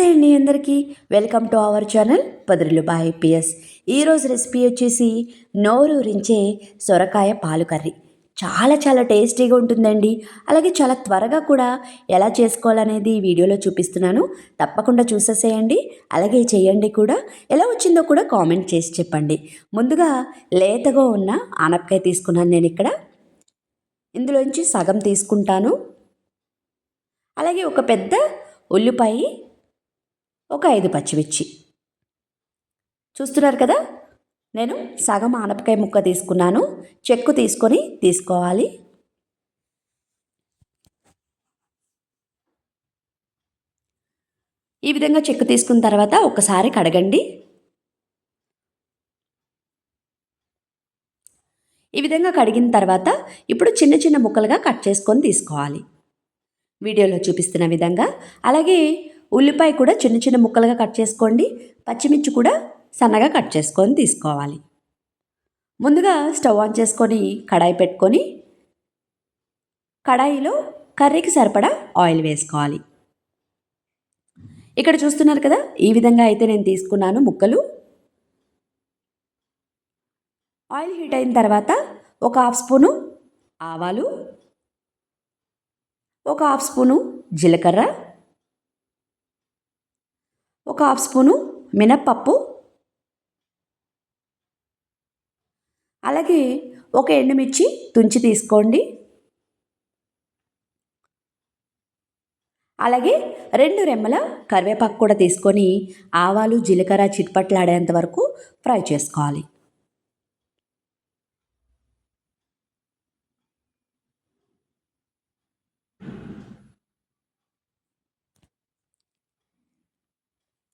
నమస్తే అండి అందరికీ. వెల్కమ్ టు అవర్ ఛానల్ పదురులు బాయ్ పిఎస్ ఈరోజు రెసిపీ వచ్చేసి నోరూరించే సొరకాయ పాలు కర్రీ. చాలా చాలా టేస్టీగా ఉంటుందండి. అలాగే చాలా త్వరగా కూడా ఎలా చేసుకోవాలనేది వీడియోలో చూపిస్తున్నాను. తప్పకుండా చూసేసేయండి. అలాగే చేయండి కూడా. ఎలా వచ్చిందో కూడా కామెంట్ చేసి చెప్పండి. ముందుగా లేతగా ఉన్న ఆనపకాయ తీసుకున్నాను నేను ఇక్కడ. ఇందులోంచి సగం తీసుకుంటాను. అలాగే ఒక పెద్ద ఉల్లిపాయ ఒక ఐదు పచ్చిమిర్చి. చూస్తున్నారు కదా? నేను సగం ఆనపకాయ ముక్క తీసుకున్నాను. చెక్కు తీసుకొని తీసుకోవాలి. ఈ విధంగా చెక్కు తీసుకున్న తర్వాత ఒకసారి కడగండి. ఈ విధంగా కడిగిన తర్వాత ఇప్పుడు చిన్న చిన్న ముక్కలుగా కట్ చేసుకొని తీసుకోవాలి. వీడియోలో చూపిస్తున్న విధంగా. అలాగే ఉల్లిపాయ కూడా చిన్న చిన్న ముక్కలుగా కట్ చేసుకోండి. పచ్చిమిర్చి కూడా సన్నగా కట్ చేసుకొని తీసుకోవాలి. ముందుగా స్టవ్ ఆన్ చేసుకొని కడాయి పెట్టుకొని కడాయిలో కర్రీకి సరిపడా ఆయిల్ వేసుకోవాలి. ఇక్కడ చూస్తున్నారు కదా ఈ విధంగా అయితే నేను తీసుకున్నాను ముక్కలు. ఆయిల్ హీట్ అయిన తర్వాత ఒక హాఫ్ స్పూను ఆవాలు ఒక హాఫ్ స్పూను జీలకర్ర ఒక హాఫ్ స్పూను మినప్పప్పు. అలాగే ఒక ఎండుమిర్చి తుంచి తీసుకోండి. అలాగే రెండు రెమ్మల కరివేపాకు కూడా తీసుకొని ఆవాలు జీలకర్ర చిట్పట్లాడేంత వరకు ఫ్రై చేసుకోవాలి.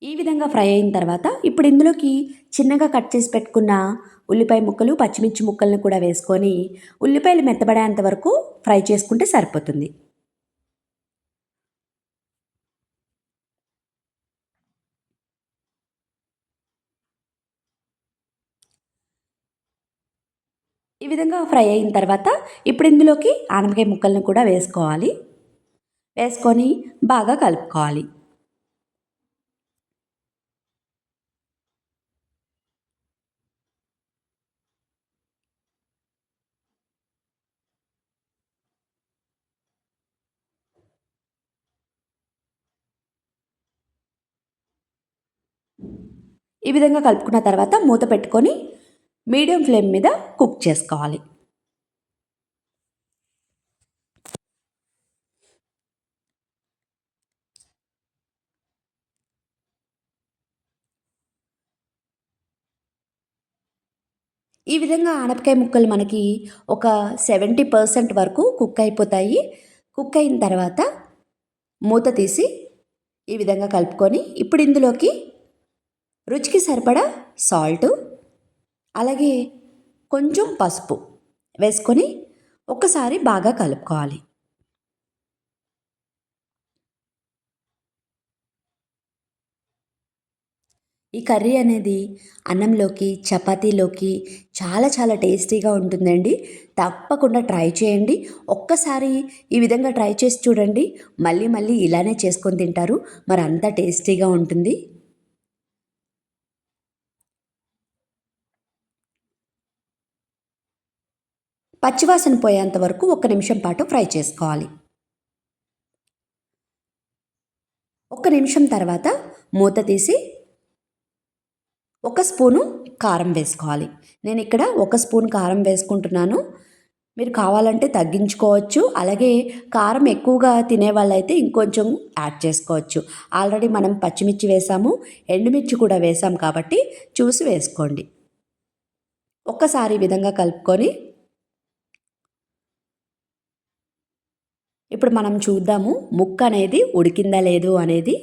ఈ విధంగా ఫ్రై అయిన తర్వాత ఇప్పుడు ఇందులోకి చిన్నగా కట్ చేసి పెట్టుకున్న ఉల్లిపాయ ముక్కలు పచ్చిమిర్చి ముక్కలను కూడా వేసుకొని ఉల్లిపాయలు మెత్తబడేంత వరకు ఫ్రై చేసుకుంటే సరిపోతుంది. ఈ విధంగా ఫ్రై అయిన తర్వాత ఇప్పుడు ఇందులోకి ఆనపకాయ ముక్కలను కూడా వేసుకోవాలి. వేసుకొని బాగా కలుపుకోవాలి. ఈ విధంగా కలుపుకున్న తర్వాత మూత పెట్టుకొని మీడియం ఫ్లేమ్ మీద కుక్ చేసుకోవాలి. ఈ విధంగా ఆనపకాయ ముక్కలు మనకి ఒక సెవెంటీ పర్సెంట్ వరకు కుక్ అయిపోతాయి. కుక్ అయిన తర్వాత మూత తీసి ఈ విధంగా కలుపుకొని ఇప్పుడు ఇందులోకి రుచికి సరిపడా సాల్టు అలాగే కొంచెం పసుపు వేసుకొని ఒకసారి బాగా కలుపుకోవాలి. ఈ కర్రీ అనేది అన్నంలోకి చపాతీలోకి చాలా చాలా టేస్టీగా ఉంటుందండి. తప్పకుండా ట్రై చేయండి. ఒక్కసారి ఈ విధంగా ట్రై చేసి చూడండి. మళ్ళీ మళ్ళీ ఇలానే చేసుకొని తింటారు. మరి అంత టేస్టీగా ఉంటుంది. పచ్చివాసన పోయేంత వరకు ఒక నిమిషం పాటు ఫ్రై చేసుకోవాలి. ఒక నిమిషం తర్వాత మూత తీసి ఒక స్పూను కారం వేసుకోవాలి. నేను ఇక్కడ ఒక స్పూన్ కారం వేసుకుంటున్నాను. మీరు కావాలంటే తగ్గించుకోవచ్చు. అలాగే కారం ఎక్కువగా తినే వాళ్ళైతే ఇంకొంచెం యాడ్ చేసుకోవచ్చు. ఆల్రెడీ మనం పచ్చిమిర్చి వేసాము. ఎండుమిర్చి కూడా వేసాం కాబట్టి చూసి వేసుకోండి. ఒక్కసారి విధంగా కలుపుకొని ఇప్పుడు మనం చూద్దాము ముక్క అనేది ఉడికిందా లేదు అనేది.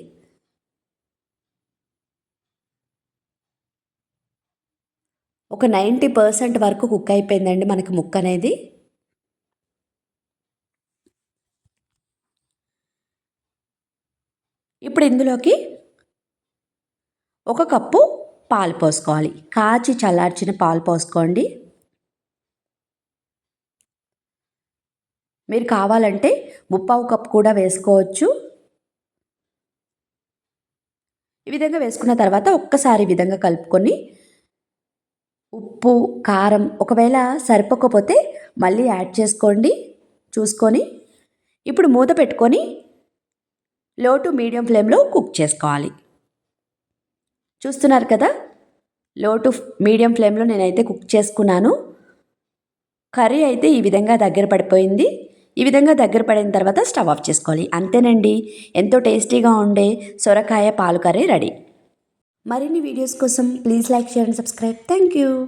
ఒక నైంటీ పర్సెంట్ వరకు కుక్ అయిపోయిందండి మనకి ముక్క అనేది. ఇప్పుడు ఇందులోకి ఒక కప్పు పాలు పోసుకోవాలి. కాచి చల్లార్చిన పాలు పోసుకోండి. మీరు కావాలంటే ముప్పావు కప్ కూడా వేసుకోవచ్చు. ఈ విధంగా వేసుకున్న తర్వాత ఒక్కసారి విధంగా కలుపుకొని ఉప్పు కారం ఒకవేళ సరిపోకపోతే మళ్ళీ యాడ్ చేసుకోండి చూసుకొని. ఇప్పుడు మూత పెట్టుకొని లో టు మీడియం ఫ్లేమ్లో కుక్ చేసుకోవాలి. చూస్తున్నారు కదా? లో టు మీడియం ఫ్లేమ్లో నేనైతే కుక్ చేసుకున్నాను. కర్రీ అయితే ఈ విధంగా దగ్గర పడిపోయింది. ఈ విధంగా దగ్గర పడిన తర్వాత స్టవ్ ఆఫ్ చేసుకోవాలి. అంతేనండి. ఎంతో టేస్టీగా ఉండే సొరకాయ పాలు కర్రీ రెడీ. మరిన్ని వీడియోస్ కోసం please like share and subscribe. Thank you